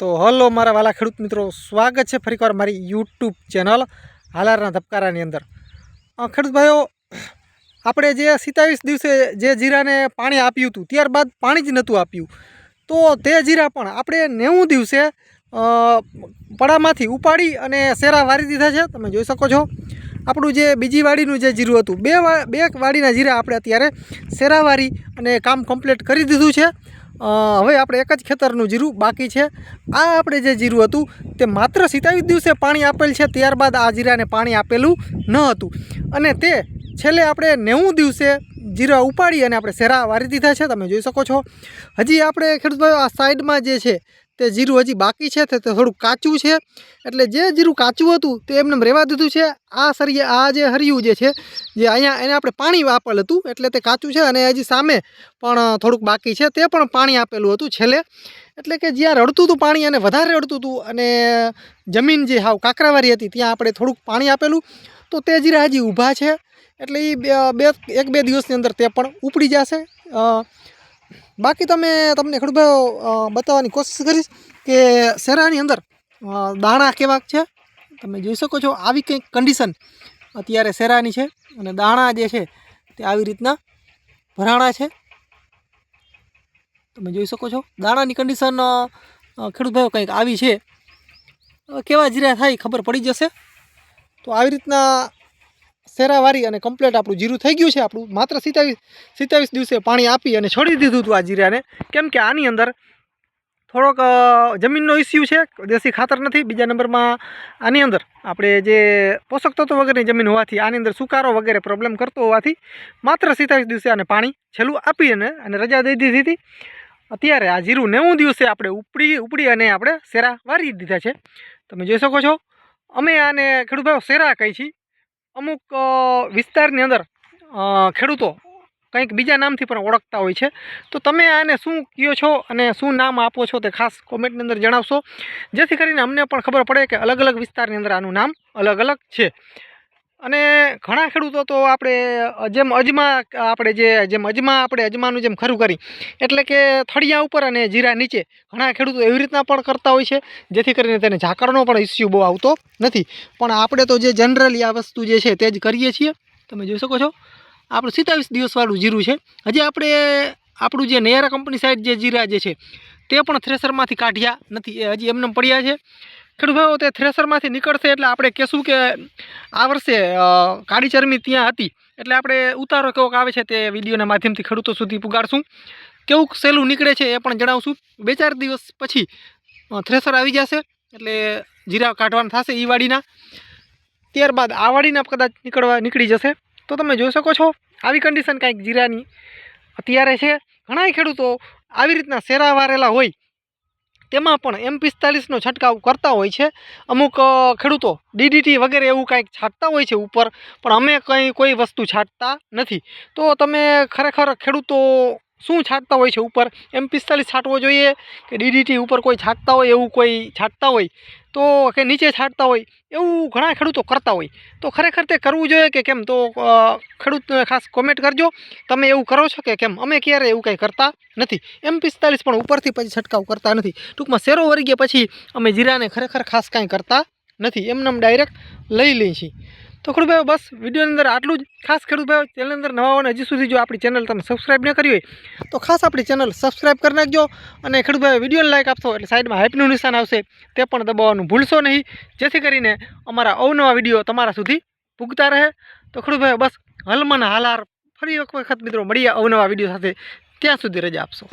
તો હલો મારા વાલા ખેડૂત મિત્રો, સ્વાગત છે ફરીકવાર મારી યુટ્યુબ ચેનલ હાલારના ધબકારાની અંદર. ખેડૂત ભાઈઓ, આપણે જે સિત્તાવીસ દિવસે જે જીરાને પાણી આપ્યું હતું, ત્યારબાદ પાણી જ નહોતું આપ્યું. તો તે જીરા પણ આપણે નેવું દિવસે પડામાંથી ઉપાડી અને શેરા વારી દીધા છે, તમે જોઈ શકો છો. આપણું જે બીજી વાડીનું જે જીરું હતું, બે બે વાડીના જીરા આપણે અત્યારે શેરાવારી અને કામ કમ્પ્લીટ કરી દીધું છે. હવે આપણે એક જ ખેતરનું જીરું બાકી છે. આ આપણે જે જીરું હતું, તે માત્ર સિત્તાવીસ દિવસે પાણી આપેલ છે, ત્યારબાદ આ જીરાને પાણી આપેલું ન હતું. અને તે છેલ્લે આપણે નેવું દિવસે જીરા ઉપાડી અને આપણે શેરા વારી દીધા છે, તમે જોઈ શકો છો. હજી આપણે ખેડૂત આ સાઈડમાં જે છે તે જીરું હજી બાકી છે તે થોડું કાચું છે. એટલે જે જીરું કાચું હતું તે એમને રહેવા દીધું છે. આ સરિયે આ જે હરિયું જે છે, જે અહીંયા એને આપણે પાણી આપેલ હતું, એટલે તે કાચું છે અને હજી સામે પણ થોડુંક બાકી છે. તે પણ પાણી આપેલું હતું છેલ્લે. એટલે કે જ્યાં રડતું હતું પાણી અને વધારે રડતું હતું અને જમીન જે હાવ કાંકરાવારી હતી, ત્યાં આપણે થોડુંક પાણી આપેલું. તો તે જીરા હજી ઊભા છે. એટલે એ બે એક બે દિવસની અંદર તે પણ ઉપડી જશે. બાકી તમે, તમને ખેડૂતભાઈઓ બતાવવાની કોશિશ કરીશ કે શેરાની અંદર દાણા કેવાક છે? તમે જોઈ શકો છો, આવી કંઈક કન્ડિશન અત્યારે શેરાની છે અને દાણા જે છે તે આવી રીતના ભરાણા છે. તમે જોઈ શકો છો, દાણાની કન્ડિશન ખેડૂતભાઈઓ કંઈક આવી છે. કેવા જીરા થાય ખબર પડી જશે. તો આવી રીતના શેરાવારી અને કમ્પ્લેટ આપણું જીરું થઈ ગયું છે. આપણું માત્ર સિત્તાવીસ સિત્તાવીસ દિવસે પાણી આપી અને છોડી દીધું હતું આ જીરાને. કેમ કે આની અંદર થોડોક જમીનનો ઇસ્યુ છે, દેશી ખાતર નથી. બીજા નંબરમાં આની અંદર આપણે જે પોષક તત્વો વગરની જમીન હોવાથી આની અંદર સુકારો વગેરે પ્રોબ્લેમ કરતો હોવાથી માત્ર સિત્તાવીસ દિવસે આને પાણી છેલ્લું આપી અને અને રજા દઈ દીધી હતી. અત્યારે આ જીરું નેવું દિવસે આપણે ઉપડી ઉપડી અને આપણે શેરા વારી દીધા છે. તમે જોઈ શકો છો. અમે આને ખેડૂત ભાઈઓ શેરા કહી છીએ. અમુક વિસ્તારની અંદર ખેડૂતો કંઈક બીજા નામથી પણ ઓળખતા હોય છે. તો તમે આને શું કહો છો અને શું નામ આપો છો તે ખાસ કોમેન્ટની અંદર જણાવશો. જેથી કરીને અમને પણ ખબર પડે કે અલગ અલગ વિસ્તારની અંદર આનું નામ અલગ અલગ છે. અને ઘણા ખેડૂતો તો આપણે જેમ અજમા, આપણે જે જેમ અજમા, આપણે અજમાનું જેમ ખરું કરી, એટલે કે થળિયા ઉપર અને જીરા નીચે, ઘણા ખેડૂતો એવી રીતના પણ કરતા હોય છે, જેથી કરીને તેને ઝાકળનો પણ ઇસ્યુ બહુ આવતો નથી. પણ આપણે તો જે જનરલી આ વસ્તુ જે છે તે જ કરીએ છીએ. તમે જોઈ શકો છો, આપણું સિત્તાવીસ દિવસવાળું જીરું છે. હજી આપણે, આપણું જે નેયરા કંપની સાઈડ જે જીરા જે છે, તે પણ થ્રેસરમાંથી કાઢ્યા નથી એ હજી એમને પડ્યા છે. ખેડૂત ભાઈઓ તે થ્રેસરમાંથી નીકળશે એટલે આપણે કહેશું કે આ વર્ષે કાળી ચરમી ત્યાં હતી. એટલે આપણે ઉતારો કેવોક આવે છે તે વિડીયોના માધ્યમથી ખેડૂતો સુધી પુગાડશું. કેવું સહેલું નીકળે છે એ પણ જણાવશું. બે ચાર દિવસ પછી થ્રેસર આવી જશે, એટલે જીરા કાઢવાના થશે એ વાડીના. ત્યારબાદ આ વાડીના કદાચ નીકળવા નીકળી જશે. તો તમે જોઈ શકો છો, આવી કન્ડિશન કાંઈક જીરાની અત્યારે છે. ઘણાય ખેડૂતો આવી રીતના શેરા વારેલા હોય. તેમાં પણ એમ પિસ્તાલીસનો છંટકાવ કરતા હોય છે. અમુક ખેડૂતો ડીડીટી વગેરે એવું કાંઈક છાંટતા હોય છે ઉપર, પણ અમે કંઈ, કોઈ વસ્તુ છાંટતા નથી. તો તમે ખરેખર ખેડૂતો શું છાંટતા હોય છે ઉપર? એમ પિસ્તાલીસ છાંટવો જોઈએ કે ડીડીટી ઉપર કોઈ છાંટતા હોય, એવું કોઈ છાંટતા હોય? તો કે નીચે છાંટતા હોય, એવું ઘણા ખેડૂતો કરતા હોય. તો ખરેખર તે કરવું જોઈએ કે કેમ? તો ખેડૂત ખાસ કોમેન્ટ કરજો. તમે એવું કરો છો કે કેમ? અમે ક્યારે એવું કંઈ કરતા નથી. એમ પિસ્તાલીસ પણ ઉપરથી પછી છંટકાવ કરતા નથી. ટૂંકમાં શેરો વળી ગયા પછી અમે જીરાને ખરેખર ખાસ કાંઈ કરતા નથી. એમને એમ ડાયરેક્ટ લઈ લઈએ છીએ. તો ખેડૂત ભાઈઓ બસ વિડીયોની અંદર આટલું જ. ખાસ ખેડૂત ભાઈઓ ચેનલની અંદર નવા હોય અને હજી સુધી જો આપણી ચેનલ તમે સબસ્ક્રાઈબ ન કરી હોય, તો ખાસ આપણી ચેનલ સબસ્ક્રાઈબ કરી નાખજો અને ખેડૂત ભાઈઓ વિડીયોને લાઈક આપશો એટલે સાઈડમાં હાઈપનું નિશાન આવશે, તે પણ દબાવવાનું ભૂલશો નહીં. જેથી કરીને અમારા અવનવા વીડિયો તમારા સુધી પૂગતા રહે. તો ખેડૂત ભાઈઓ બસ હલમન હાલાર ફરી એક વખત મિત્રો મળીએ અવનવા વીડિયો સાથે. ત્યાં સુધી રજા આપશો.